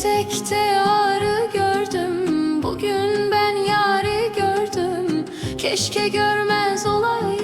etekte yarı gördüm. Bugün ben yarı gördüm. Keşke görmez olaydım.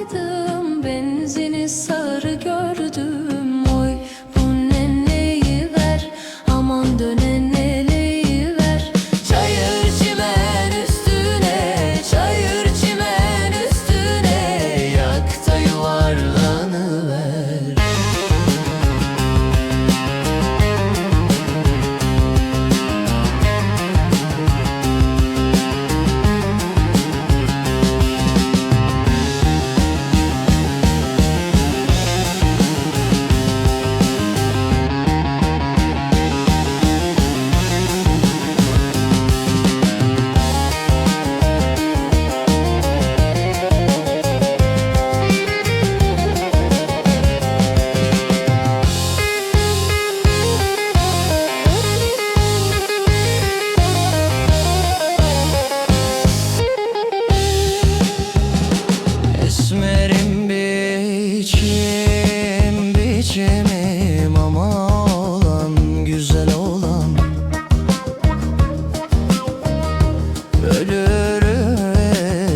Ölürüm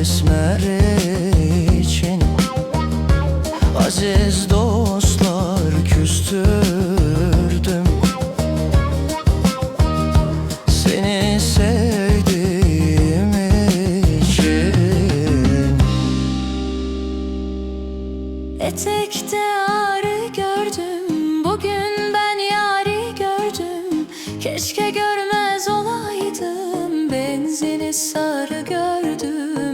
esmer için. Aziz dostlar küstürdüm. Seni sevdiğim için. Etekte ağrı gördüm Bugün ben yari gördüm. Keşke gördüm izini sarı gördüm.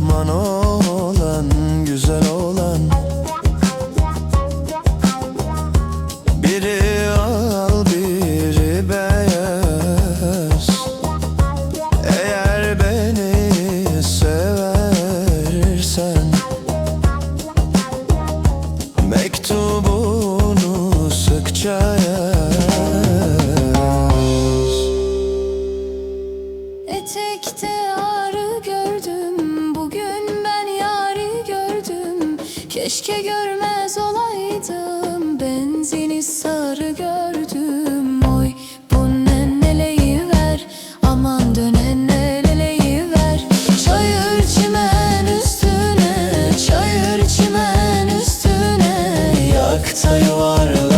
Düşman olan güzel olan Keşke görmez olaydım Benzini sarı gördüm. Oy bu ne neleyi ver Aman dönen neleyi ver. Çayır çimen üstüne Çayır çimen üstüne. Yakta yuvarlı